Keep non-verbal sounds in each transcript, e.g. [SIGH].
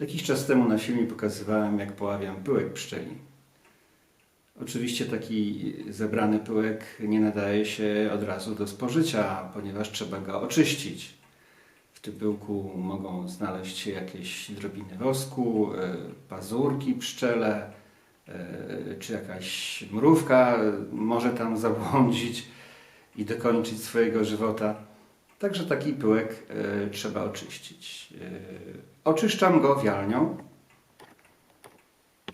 Jakiś czas temu na filmie pokazywałem, jak poławiam pyłek pszczeli. Oczywiście taki zebrany pyłek nie nadaje się od razu do spożycia, ponieważ trzeba go oczyścić. W tym pyłku mogą znaleźć się jakieś drobiny wosku, e, pazurki pszczele, e, czy jakaś mrówka może tam [LAUGHS] zabłądzić i dokończyć swojego żywota. Także taki pyłek e, trzeba oczyścić. E, oczyszczam go wialnią.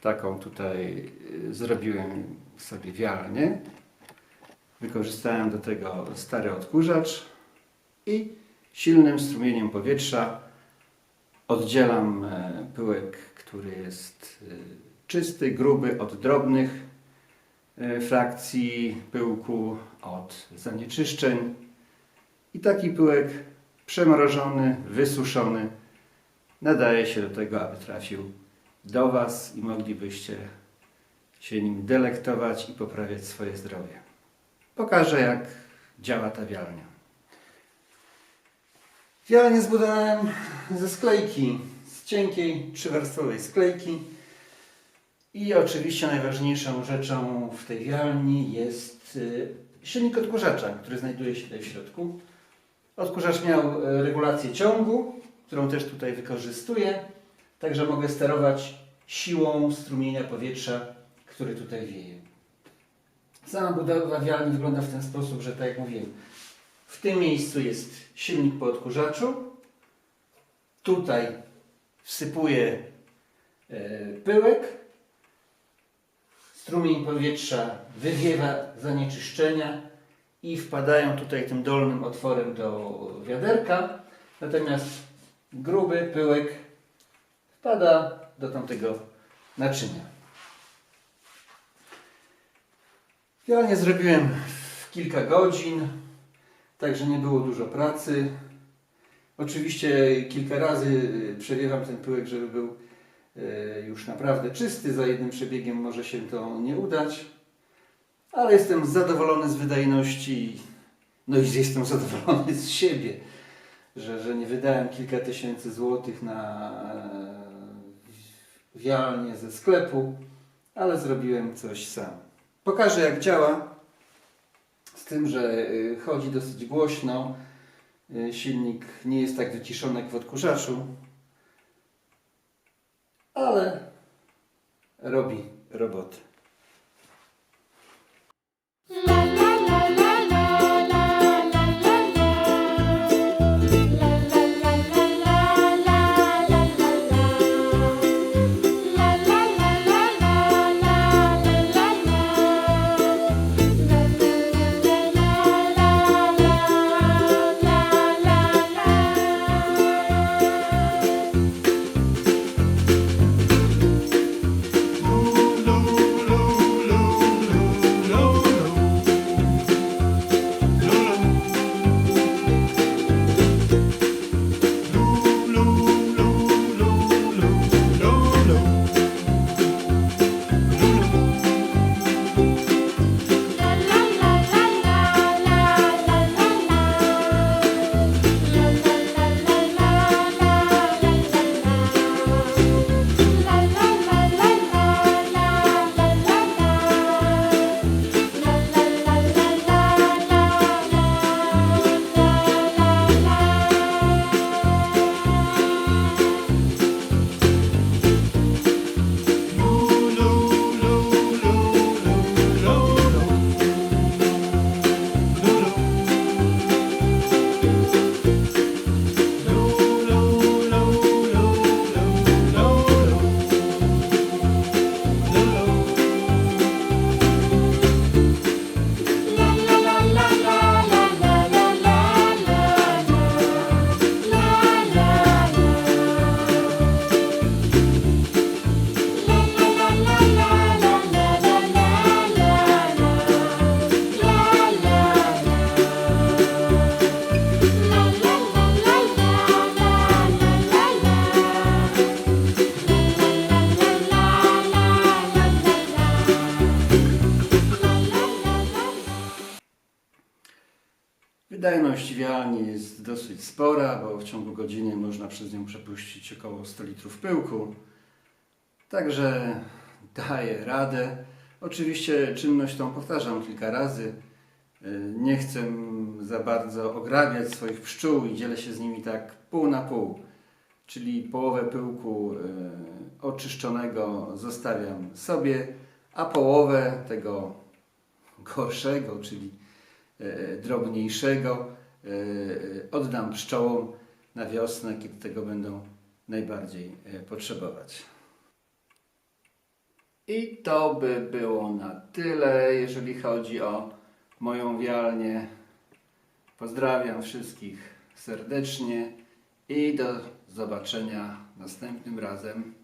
Taką tutaj e, zrobiłem sobie wialnię. Wykorzystałem do tego stary odkurzacz i silnym strumieniem powietrza oddzielam pyłek, który jest czysty, gruby od drobnych frakcji pyłku, od zanieczyszczeń. I taki pyłek przemrożony, wysuszony nadaje się do tego, aby trafił do Was i moglibyście się nim delektować i poprawiać swoje zdrowie. Pokażę, jak działa ta wialnia. Wialnię zbudowałem ze sklejki, z cienkiej, trzywarstwowej sklejki. I oczywiście najważniejszą rzeczą w tej wialni jest y, silnik odkurzacza, który znajduje się tutaj w środku. Odkurzacz miał e, regulację ciągu, którą też tutaj wykorzystuję, także mogę sterować siłą strumienia powietrza, który tutaj wieje. Sama budowa wialni wygląda w ten sposób, że tak jak mówiłem, w tym miejscu jest silnik po odkurzaczu, tutaj wsypuję e, pyłek, strumień powietrza wywiewa zanieczyszczenia i wpadają tutaj tym dolnym otworem do wiaderka, natomiast gruby pyłek wpada do tamtego naczynia. Wialnie zrobiłem w kilka godzin, także nie było dużo pracy. Oczywiście kilka razy przewiewam ten pyłek, żeby był y, już naprawdę czysty. Za jednym przebiegiem może się to nie udać, ale jestem zadowolony z wydajności, no i jestem zadowolony z siebie, że, że nie wydałem kilka tysięcy złotych na e, wialnię ze sklepu, ale zrobiłem coś sam. Pokażę jak działa, z tym, że y, chodzi dosyć głośno. Y, Silnik nie jest tak wyciszony jak w odkurzaczu, ale robi robotę. Wydajność wialni jest dosyć spora, bo w ciągu godziny można przez nią przepuścić około 100 litrów pyłku. Także daje radę. Oczywiście czynność tą powtarzam kilka razy. Y, Nie chcę za bardzo ograbiać swoich pszczół i dzielę się z nimi tak pół na pół. Czyli połowę pyłku y, oczyszczonego zostawiam sobie, a połowę tego gorszego, czyli e, drobniejszego e, oddam pszczołom na wiosnę, kiedy tego będą najbardziej e, potrzebować. I to by było na tyle, jeżeli chodzi o moją wialnię. Pozdrawiam wszystkich serdecznie i do zobaczenia następnym razem.